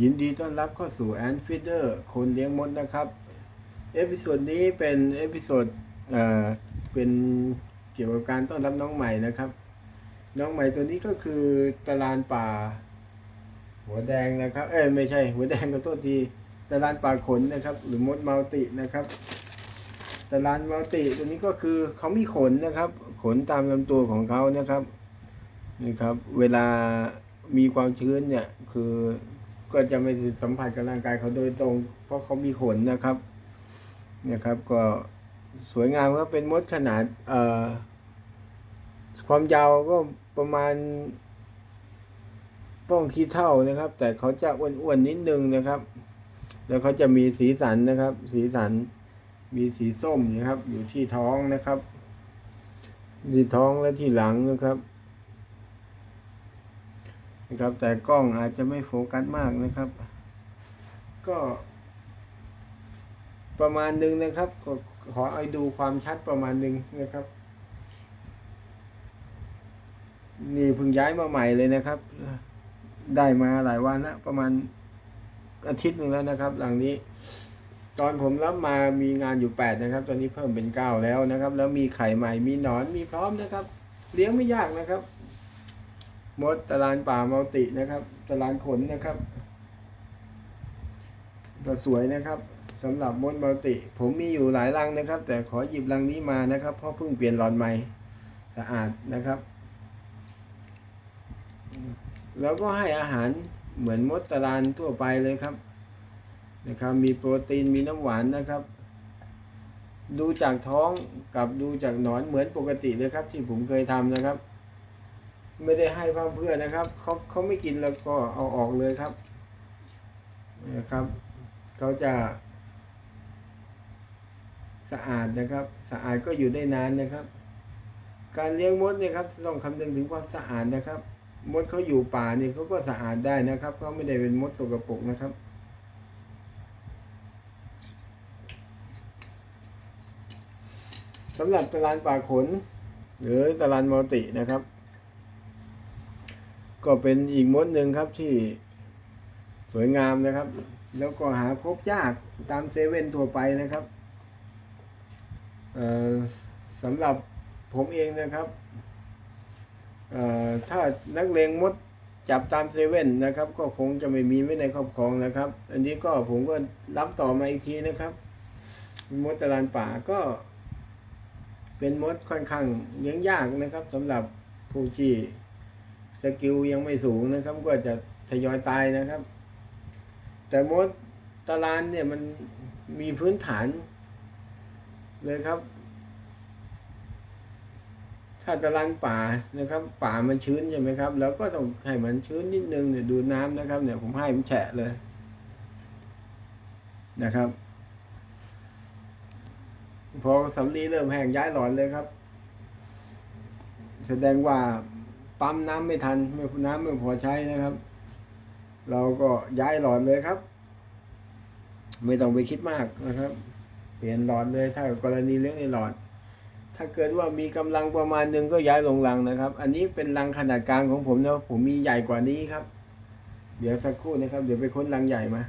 ยินดีต้อนรับเข้าสู่แอนฟิเดอร์คนเลี้ยงมดนะครับ เอพิโซดนี้เป็นเอพิโซดเอ่อเป็นเกี่ยวกับการต้อนรับน้องใหม่นะครับ น้องใหม่ตัวนี้ก็คือตะลานป่า หัวแดงนะครับ เอ้ยไม่ใช่ หัวแดงก็โทษทีตะลานป่าขนนะครับ หรือมดมัลตินะครับตะลานมัลติตัวนี้ก็คือเขามีขนนะครับ ขนตามลำตัวของเขานะครับนี่ครับ เวลา มีความชื้นเนี่ย คือก็จะไม่สัมผัสกับร่างกายเขาโดยตรง เพราะเขามีขนนะครับนี่ยครับ ก็สวยงามครับเป็นมดขนาดเอ่อความยาวก็ประมาณป้องขี้เท่านะครับ แต่เขาจะอ้วนๆนิดนึงนะครับ แล้วเขาจะมีสีสันนะครับ สีสันมีสีส้มนะครับ อยู่ที่ท้องนะครับ ที่ท้องและที่หลังนะครับ นะครับ แต่กล้องอาจจะไม่โฟกัสมากนะครับ ก็ ประมาณหนึ่งนะครับ ก็ขอให้ดูความชัดประมาณหนึ่งนะครับ นี่เพิ่งย้ายมาใหม่เลยนะครับ ได้มาหลายวันแล้วประมาณอาทิตย์หนึ่งแล้วนะครับ หลังนี้ ตอนผมรับมามีงานอยู่แปดนะครับ ตอนนี้เพิ่มเป็นเก้าแล้วนะครับ แล้วมีไข่ใหม่มีหนอนมีพร้อมนะครับ เลี้ยงไม่ยากนะครับ มดตะลานป่ามัลตินะครับตะลานขนนะครับก็สวยนะครับสำหรับมดมัลติ ผมมีอยู่หลายรังนะครับ แต่ขอหยิบรังนี้มานะครับเพราะเพิ่งเปลี่ยนหลอดใหม่สะอาดนะครับ แล้วก็ให้อาหารเหมือนมดตะลานทั่วไปเลยครับนะครับมีโปรตีนมีน้ำหวานนะครับ ดูจากท้องกับดูจากหนอนเหมือนปกติเลยครับ ที่ผมเคยทำนะครับ ไม่ได้ให้เพื่อนะครับเขาเขาไม่กินแล้วก็เอาออกเลยครับนะครับเขาจะสะอาดนะครับสะอาดก็อยู่ได้นานนะครับ การเลี้ยงมดเนี่ยครับต้องคำนึงถึงความสะอาดนะครับ มดเขาอยู่ป่าเนี่ยเขาก็สะอาดได้นะครับเขาไม่ได้เป็นมดสกปรกนะครับสำหรับตลานป่าขน หรือตลานมัลตินะครับ ก็เป็นอีกมดหนึ่งครับที่สวยงามนะครับ แล้วก็หาพบยากตามเซเว่นทั่วไปนะครับสำหรับผมเองนะครับถ้านักเลงมดจับตามเซเว่นนะครับ ก็คงจะไม่มีไว้ในครอบครองนะครับ อันนี้ก็ผมก็รับต่อมาอีกทีนะครับมดตะลานป่าก็ เป็นมดค่อนข้างเลี้ยงยากนะครับสำหรับผู้ที่ สกิลยังไม่สูงนะครับ ก็จะทยอยตายนะครับ แต่มดตะลานเนี่ยมันมีพื้นฐานเลยครับ ถ้าตะลานป่านะครับ ป่ามันชื้นใช่ไหมครับ แล้วก็ต้องให้มันชื้นนิดนึงเนี่ยดูน้ำนะครับ เนี่ยผมให้มันแฉะเลยนะครับ พอสำลีเริ่มแห้งย้ายหลอดเลยครับ แสดงว่า ปั๊มน้ำไม่ทันไม่น้ำไม่พอใช้นะครับ เราก็ย้ายหลอดเลยครับ ไม่ต้องไปคิดมากนะครับ เปลี่ยนหลอดเลยถ้ากรณีเลี้ยงในหลอด ถ้าเกิดว่ามีกำลังประมาณหนึ่งก็ย้ายลงรังนะครับ อันนี้เป็นรังขนาดกลางของผมนะผมมีใหญ่กว่านี้ครับ เดี๋ยวสักครู่นะครับ เดี๋ยวไปค้นรังใหญ่มา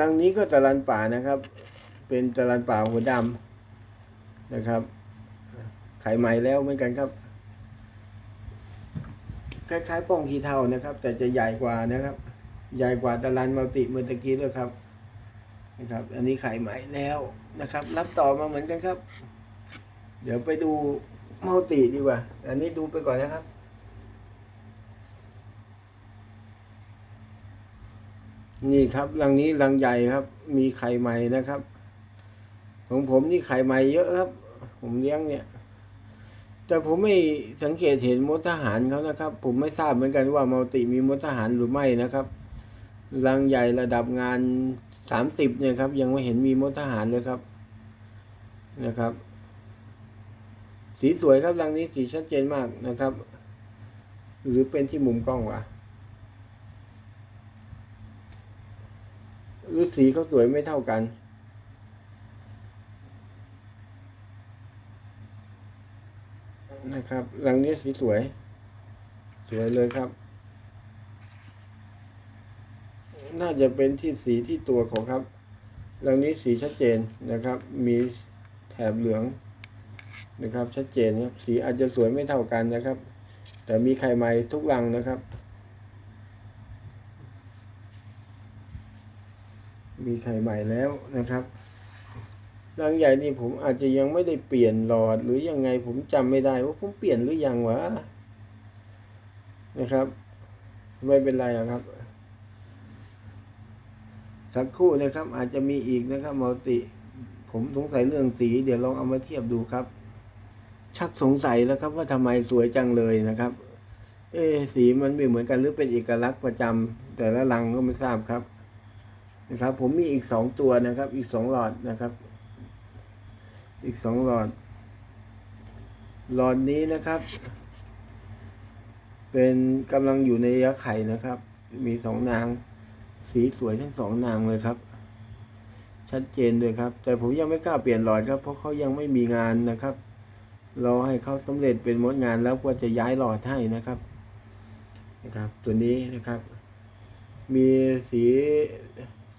รังนี้ก็ตะลันป่านะครับ เป็นตะลันป่าหัวดำนะครับ ไข่ใหม่แล้วเหมือนกันครับ คล้ายๆ ป้องขี้เท่านะครับ แต่จะใหญ่กว่านะครับ ใหญ่กว่าตะลันมัลติเมื่อตะกี้ด้วยครับนะครับ อันนี้ไข่ใหม่แล้วนะครับ รับต่อมาเหมือนกันครับ เดี๋ยวไปดูมัลติดีกว่า อันนี้ดูไปก่อนนะครับ นี่ครับรังนี้รังใหญ่ครับ มีไข่ใหม่นะครับ ของผมนี่ไข่ใหม่เยอะครับ ผมเลี้ยงเนี่ย แต่ผมไม่สังเกตเห็นมดทหารเขานะครับ ผมไม่ทราบเหมือนกันว่ามัลติมีมดทหารหรือไม่นะครับรังใหญ่ระดับงานสามสิบเนี่ยครับ ยังไม่เห็นมีมดทหารเลยครับนะครับ สีสวยครับรังนี้สีชัดเจนมากนะครับ หรือเป็นที่มุมกล้องวะ รือสีเขาสวยไม่เท่ากัน นะครับรังนี้สีสวย สวยเลยครับ น่าจะเป็นที่สีที่ตัวของครับรังนี้สีชัดเจนนะครับ มีแถบเหลืองนะครับ ชัดเจนครับ สีอาจจะสวยไม่เท่ากันนะครับ แต่มีไข่ไม้ทุกรังนะครับ มีไข่ใหม่แล้วนะครับรังใหญ่นี่ผมอาจจะยังไม่ได้เปลี่ยนหลอดหรือยังไงผมจำไม่ได้ว่าผมเปลี่ยนหรือยังวะนะครับ ไม่เป็นไรอะครับสักคู่นะครับ อาจจะมีอีกนะครับมัลติผมสงสัยเรื่องสี เดี๋ยวลองเอามาเทียบดูครับ ชักสงสัยแล้วครับว่าทำไมสวยจังเลยนะครับ เอสีมันไม่เหมือนกันหรือเป็นเอกลักษณ์ประจำแต่ละรังก็ไม่ทราบครับ นะครับ ผมมีอีกสองตัวนะครับ อีกสองหลอดนะครับ อีกสองหลอด หลอดนี้นะครับ เป็นกำลังอยู่ในระยะไข่นะครับ มีสองนาง สีสวยทั้งสองนางเลยครับ ชัดเจนเลยครับ แต่ผมยังไม่กล้าเปลี่ยนหลอดครับ เพราะเขายังไม่มีงานนะครับรอให้เขาสำเร็จเป็นมดงานแล้วก็จะย้ายหลอดให้นะครับนะครับ ตัวนี้นะครับ มีสี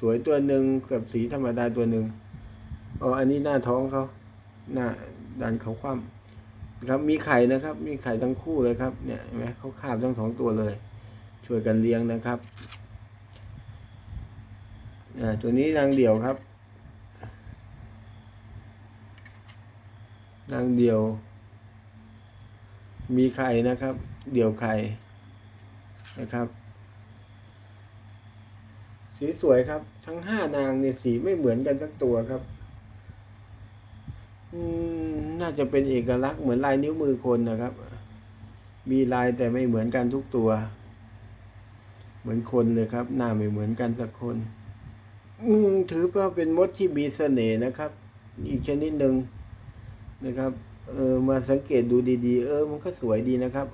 สวยตัวหนึ่งกับสีธรรมดาตัวหนึ่งอ๋ออันนี้หน้าท้องเขาหน้าดันเขาคว่ำครับมีไข่นะครับ มีไข่ทั้งคู่เลยครับเนี่ยเห็นไหมเขาคาบทั้งสองตัวเลย ช่วยกันเลี้ยงนะครับตัวนี้นางเดี่ยวครับ นางเดี่ยว มีไข่นะครับ เดี่ยวไข่นะครับ สีสวยครับ ทั้งห้านางเนี่ยสีไม่เหมือนกันสักตัวครับน่าจะเป็นเอกลักษณ์เหมือนลายนิ้วมือคนนะครับ มีลายแต่ไม่เหมือนกันทุกตัว เหมือนคนเลยครับ หน้าไม่เหมือนกันสักคน อืถือว่าเป็นมดที่มีเสน่ห์นะครับ อีกชนิดหนึ่งนะครับ เออมาสังเกตดูดี ๆ เออ มันก็สวยดีนะครับ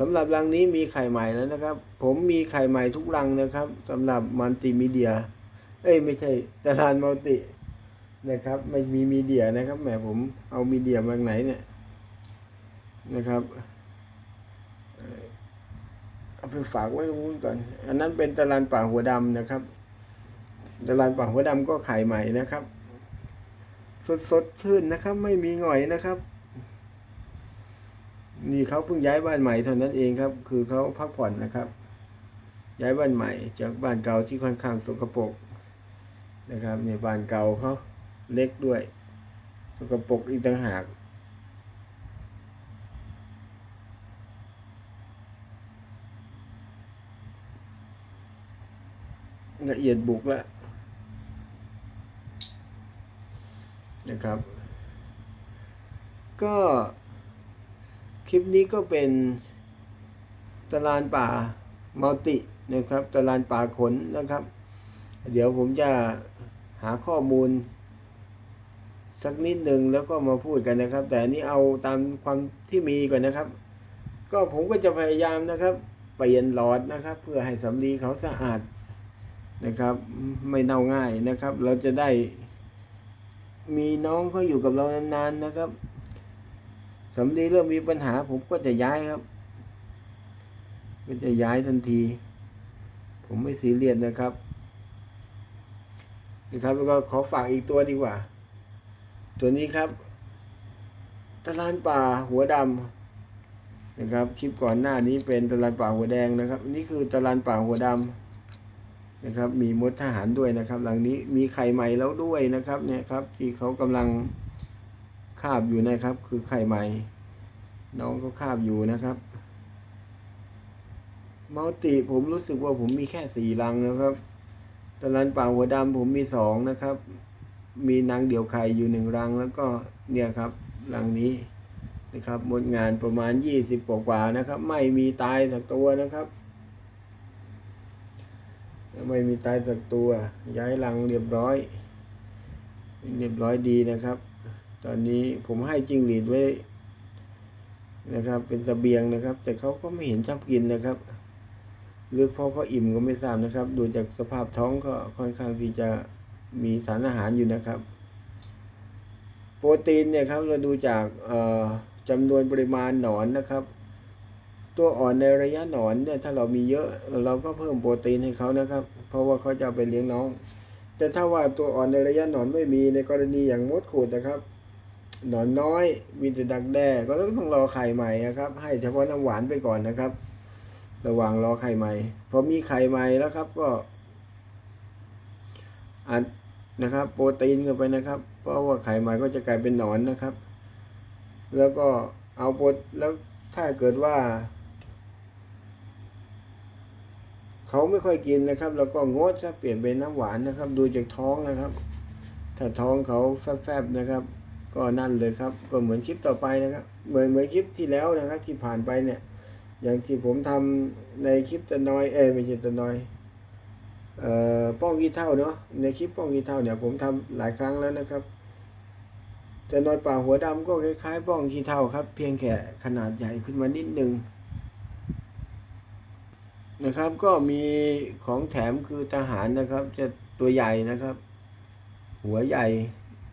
สำหรับรังนี้มีไข่ใหม่แล้วนะครับ ผมมีไข่ใหม่ทุกรังนะครับสำหรับมัลติมีเดีย เอ้ยไม่ใช่ตลาดมัลตินะครับ ไม่มีมีเดียนะครับแหมผมเอามีเดียมาจากไหนเนี่ยนะครับเอ่อเอาไปฝากไว้ตรงนู้นก่อนอันนั้นเป็นตะลานป่าหัวดำนะครับตะลานป่าหัวดำก็ไข่ใหม่นะครับ สดสดขึ้นนะครับ ไม่มีหง่อยนะครับ นี่เขาเพิ่งย้ายบ้านใหม่เท่านั้นเองครับ คือเขาพักผ่อนนะครับ ย้ายบ้านใหม่ จากบ้านเก่าที่ค่อนข้างสกปรกนะครับในบ้านเก่าเขาเล็กด้วยสกปรกอีกต่างหากละเอียดบุกแล้วนะครับ ก็ คลิปนี้ก็เป็นตลานป่ามัลตินะครับตลานป่าขนนะครับ เดี๋ยวผมจะหาข้อมูล สักนิดหนึ่งแล้วก็มาพูดกันนะครับ แต่อันนี้เอาตามความที่มีก่อนนะครับ ก็ผมก็จะพยายามนะครับเปลี่ยนหลอดนะครับ เพื่อให้สำลีเขาสะอาดนะครับ ไม่เน่าง่ายนะครับ เราจะได้มีน้องเขาอยู่กับเรานานๆนะครับ สำลีเริ่มมีปัญหาผมก็จะย้ายครับ ก็จะย้ายทันที ผมไม่ซีเรียสนะครับนะครับ แล้วก็ขอฝากอีกตัวดีกว่า ตัวนี้ครับตะลานป่าหัวดำนะครับคลิปก่อนหน้านี้เป็นตะลานป่าหัวแดงนะครับ นี่คือตะลานป่าหัวดำนะครับ มีมดทหารด้วยนะครับ หลังนี้มีไข่ใหม่แล้วด้วยนะครับ เนี่ยครับ ที่เขากำลังาบอยู่นะครับ คือไข่ใหม่ น้องก็คาบอยู่นะครับมัลติผมรู้สึกว่าผมมีแค่สี่รังนะครับตะลันป่าหัวดำผมมีสองนะครับ มีนางเดี่ยวไข่อยู่หนึ่งรังแล้วก็เนี่ยครับรังนี้นะครับหมดงานประมาณยี่สิบกว่านะครับ ไม่มีตายสักตัวนะครับไม่มีตายสักตัว ย้ายรังเรียบร้อย เรียบร้อยดีนะครับ ตอนนี้ผมให้จิ้งหรีดไว้นะครับ เป็นตะเบียงนะครับ แต่เขาก็ไม่เห็นชอบกินนะครับหรือเพราะเขาอิ่มก็ไม่ทราบนะครับ ดูจากสภาพท้องก็ค่อนข้างที่จะมีสารอาหารอยู่นะครับ โปรตีนเนี่ยครับเราดูจากจำนวนปริมาณหนอนนะครับ ตัวอ่อนในระยะหนอนเนี่ยถ้าเรามีเยอะเราก็เพิ่มโปรตีนให้เขานะครับ เพราะว่าเขาจะไปเลี้ยงน้อง แต่ถ้าว่าตัวอ่อนในระยะหนอนไม่มีในกรณีอย่างมดขูดนะครับ หนอนน้อยมีแต่ดักแด้ก็ต้องรอไข่ใหม่นะครับ ให้เฉพาะน้ำหวานไปก่อนนะครับ ระหว่างรอไข่ใหม่พอมีไข่ใหม่แล้วครับก็อัดนะครับ โปรตีนเข้าไปนะครับ เพราะว่าไข่ใหม่ก็จะกลายเป็นหนอนนะครับ แล้วก็เอาโปรแล้วถ้าเกิดว่าเขาไม่ค่อยกินนะครับ แล้วก็งดถ้าเปลี่ยนเป็นน้ำหวานนะครับ ดูจากท้องนะครับ ถ้าท้องเขาแฟบๆนะครับ ก็นั่นเลยครับ ก็เหมือนคลิปต่อไปนะครับ เหมือนเหมือนคลิปที่แล้วนะครับ ที่ผ่านไปเนี่ย อย่างที่ผมทำในคลิปตะนอยเอไม่ใช่ตะนอยเอ่อป้องกีเท่าเนาะในคลิปป้องกีเท่าเนี่ยผมทำหลายครั้งแล้วนะครับตะนอยป่าหัวดำก็คล้ายๆป้องกีเท่าครับ เพียงแค่ขนาดใหญ่ขึ้นมานิดนึงนะครับก็มีของแถมคือทหารนะครับ จะตัวใหญ่นะครับ หัวใหญ่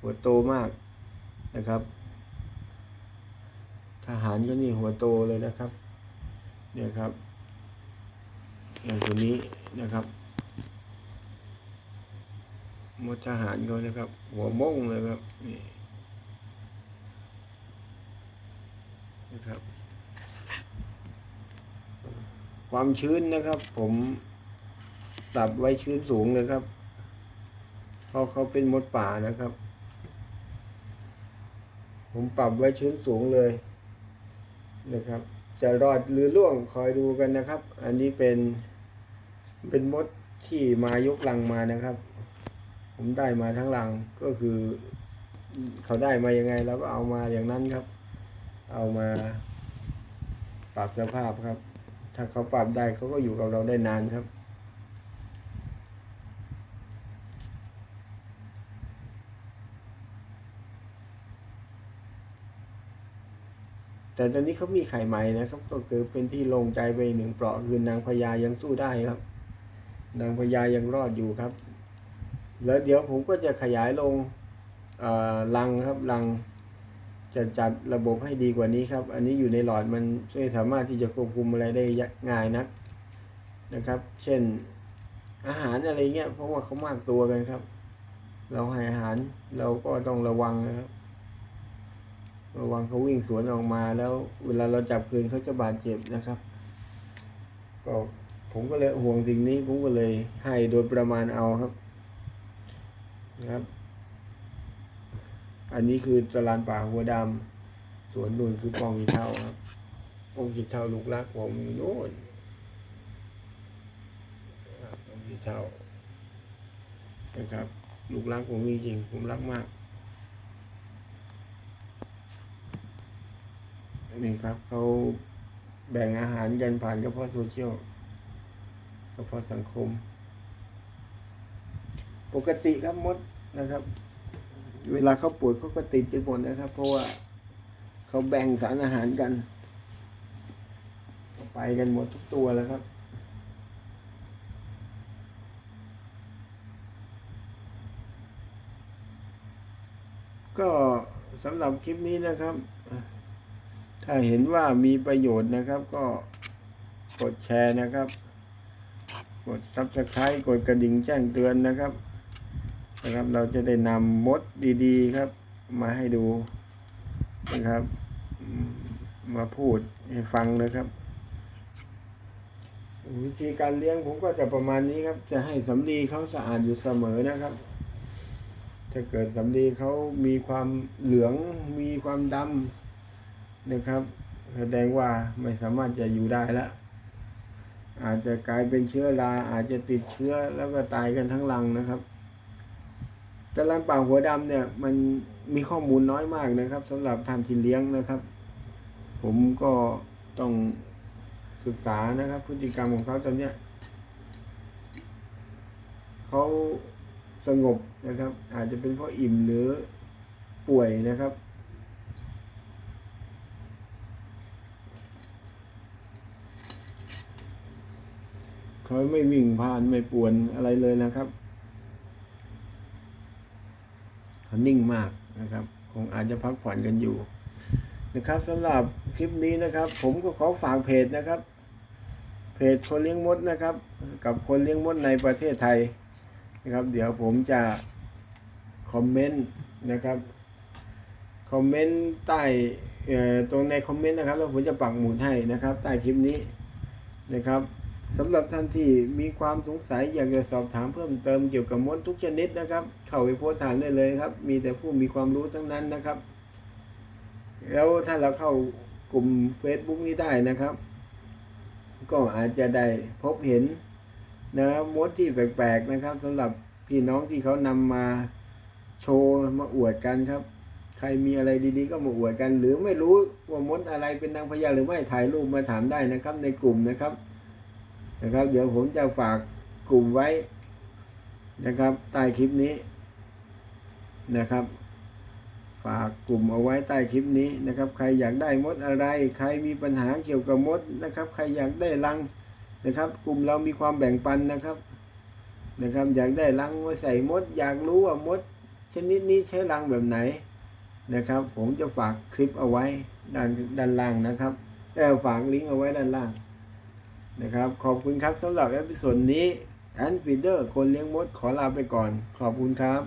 หัวโตมาก นะครับ ทหารก็นี่หัวโตเลยนะครับ เนี่ยครับอย่างตัวนี้นะครับมดทหารเขานะครับ หัวม่งเลยครับนี่นะครับ ความชื้นนะครับ ผมปรับไว้ชื้นสูงเลยครับเพราะเขาเป็นมดป่านะครับ ผมปรับไว้ชื้นสูงเลยนะครับ จะรอดหรือล่วงคอยดูกันนะครับ อันนี้เป็นเป็นมดที่มายกลังมานะครับ ผมได้มาทั้งลังก็คือ เขาได้มายังไงเราก็เอามาอย่างนั้นครับ เอามาปรับสภาพครับ ถ้าเขาปรับได้เขาก็อยู่กับเราได้นานครับ แต่ตอนนี้เขามีไข่ใหม่นะครับ ก็คือเป็นที่ลงใจไปหนึ่งเปราะคือนางพญายังสู้ได้ครับ นางพญายังรอดอยู่ครับ แล้วเดี๋ยวผมก็จะขยายลงเอ่อรังครับรังจะจัดระบบให้ดีกว่านี้ครับ อันนี้อยู่ในหลอดมันไม่สามารถที่จะควบคุมอะไรได้ง่ายนักนะครับ เช่นอาหารอะไรเงี้ยเพราะว่าเขามากตัวกันครับ เราให้อาหารเราก็ต้องระวังนะครับ ระวังเขาวิ่งสวนออกมาแล้ว เวลาเราจับคืนเขาจะบาดเจ็บนะครับ ก็ผมก็เลยห่วงสิ่งนี้ผมก็เลยให้โดยประมาณเอาครับนะครับ อันนี้คือตลาดป่าหัวดำสวนนู่นคือปองกีเท่าครับปองกีเท่าลูกรักผมอยู่โน่นปองกีเท่านะครับ ลูกรักผมจริงๆผมรักมาก นี่ครับเขาแบ่งอาหารกันผ่านกระเพาะโซเชียลกระเพาะสังคม ปกติครับมดนะครับ เวลาเขาป่วยเขาก็ติดกันหมดนะครับ เพราะว่าเขาแบ่งสารอาหารกันไปกันหมดทุกตัวแล้วครับก็สำหรับคลิปนี้นะครับ ถ้าเห็นว่ามีประโยชน์นะครับก็กดแชร์นะครับ กด subscribe กดกระดิ่งแจ้งเตือนนะครับนะครับ เราจะได้นำมดดีๆครับ มาให้ดูนะครับมมาพูดให้ฟังนะครับ วิธีการเลี้ยงผมก็จะประมาณนี้ครับ จะให้สำลีเขาสะอาดอยู่เสมอนะครับ ถ้าเกิดสำลีเขามีความเหลืองมีความดำ นะครับแสดงว่าไม่สามารถจะอยู่ได้แล้วอาจจะกลายเป็นเชื้อราอาจจะติดเชื้อแล้วก็ตายกันทั้งรังนะครับตะลันป่าหัวดำเนี่ยมันมีข้อมูลน้อยมากนะครับสำหรับท่านที่เลี้ยงนะครับ ผมก็ต้องศึกษานะครับ พฤติกรรมของเขาตอนเนี้ยเขาสงบนะครับ อาจจะเป็นเพราะอิ่มหรือป่วยนะครับ เขาไม่วิ่งผ่านไม่ป่วนอะไรเลยนะครับเขานิ่งมากนะครับ คงอาจจะพักผ่อนกันอยู่ นะครับสำหรับคลิปนี้นะครับ ผมก็ขอฝากเพจนะครับ เพจคนเลี้ยงมดนะครับ กับคนเลี้ยงมดในประเทศไทยนะครับ เดี๋ยวผมจะคอมเมนต์นะครับคอมเมนต์ใต้เอ่อตรงในคอมเมนต์นะครับ แล้วผมจะปักหมุดให้นะครับ ใต้คลิปนี้นะครับ สำหรับท่านที่มีความสงสัยอยากจะสอบถามเพิ่มเติมเกี่ยวกับมดทุกชนิดนะครับ เข้าไปโพสต์ถามได้เลยครับ มีแต่ผู้มีความรู้ทั้งนั้นนะครับ แล้วถ้าเราเข้ากลุ่ม Facebook นี้ได้นะครับ ก็อาจจะได้พบเห็นนะมดที่แปลกๆนะครับสำหรับพี่น้องที่เขานำมาโชว์มาอวดกันครับ ใครมีอะไรดีๆ ก็มาอวดกัน หรือไม่รู้ว่ามดอะไรเป็นนางพญาหรือไม่ถ่ายรูปมาถามได้นะครับ ในกลุ่มนะครับ นะครับ เดี๋ยวผมจะฝากกลุ่มไว้นะครับใต้คลิปนี้นะครับ ฝากกลุ่มเอาไว้ใต้คลิปนี้นะครับ ใครอยากได้มดอะไร ใครมีปัญหาเกี่ยวกับมดนะครับ ใครอยากได้รังนะครับ กลุ่มเรามีความแบ่งปันนะครับนะครับ อยากได้รังไว้ใส่มด อยากรู้ว่ามด ชนิดนี้ใช้รังแบบไหนนะครับ ผมจะฝากคลิปเอาไว้ด้านด้านล่างนะครับเออฝากลิงก์เอาไว้ด้านล่าง นะครับ ขอบคุณครับสำหรับเอพิโซดนี้แอนฟิเดอร์คนเลี้ยงมดขอลาไปก่อน ขอบคุณครับ